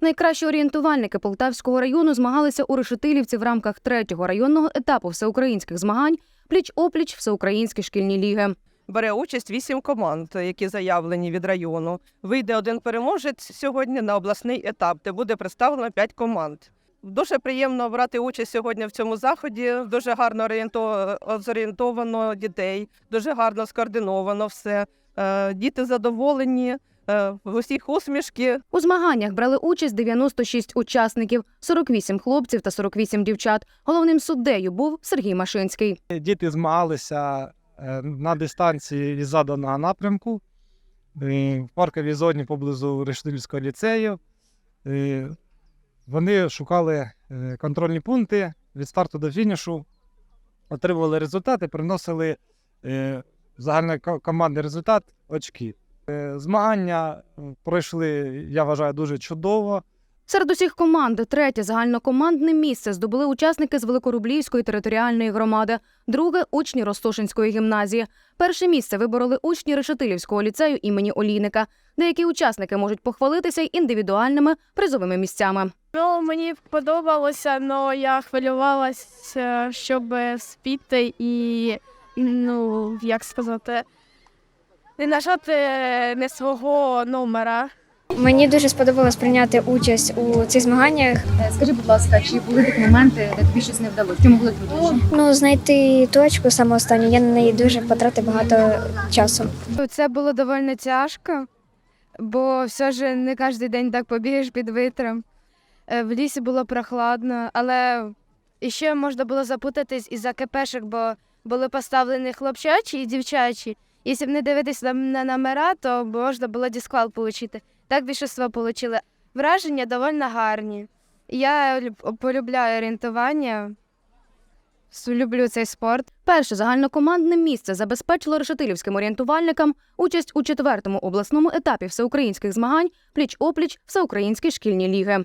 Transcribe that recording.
Найкращі орієнтувальники Полтавського району змагалися у Решетилівці в рамках третього районного етапу всеукраїнських змагань пліч-опліч всеукраїнські шкільні ліги. Бере участь вісім команд, які заявлені від району. Вийде один переможець сьогодні на обласний етап, де буде представлено п'ять команд. Дуже приємно брати участь сьогодні в цьому заході. Дуже гарно орієнто- зорієнтовано дітей, дуже гарно скоординовано все. Е, Діти задоволені, е, в усіх усмішки. У змаганнях брали участь 96 учасників, 48 хлопців та 48 дівчат. Головним суддею був Сергій Машинський. Діти змагалися е, на дистанції від заданого напрямку в парковій зоні поблизу Рештилівського ліцею. Вони шукали контрольні пункти від старту до фінішу, отримували результати, приносили загальнокомандний результат очки. Е, Змагання е, пройшли, я вважаю, дуже чудово. Серед усіх команд третє загальнокомандне місце здобули учасники з Великорублівської територіальної громади, друге учні Ростошинської гімназії. Перше місце вибороли учні Решетилівського ліцею імені Олійника. Деякі учасники можуть похвалитися й індивідуальними призовими місцями. Ну, мені подобалося, але я хвилювалася, щоб спіти і, ну, як сказати, не нажати не свого номера. Мені дуже сподобалось прийняти участь у цих змаганнях. Е, Скажи, будь ласка, чи були такі моменти, де тобі щось не вдалося? Чому були труднощі? Ну, знайти точку саме останню, я на неї дуже потратив багато часу. Це було доволі тяжко, бо все ж не кожен день так побігаєш під витром. Е, В лісі було прохладно, але ще можна було запутатись із-за КПшок, бо були поставлені хлопчачі і дівчачі. Якщо б не дивитися на, номера, то можна було дисквал отримати. Так більшість отримали. Враження доволі гарні. Я полюбляю орієнтування, люблю цей спорт. Перше загальнокомандне місце забезпечило решетилівським орієнтувальникам участь у четвертому обласному етапі всеукраїнських змагань пліч-опліч всеукраїнські шкільні ліги.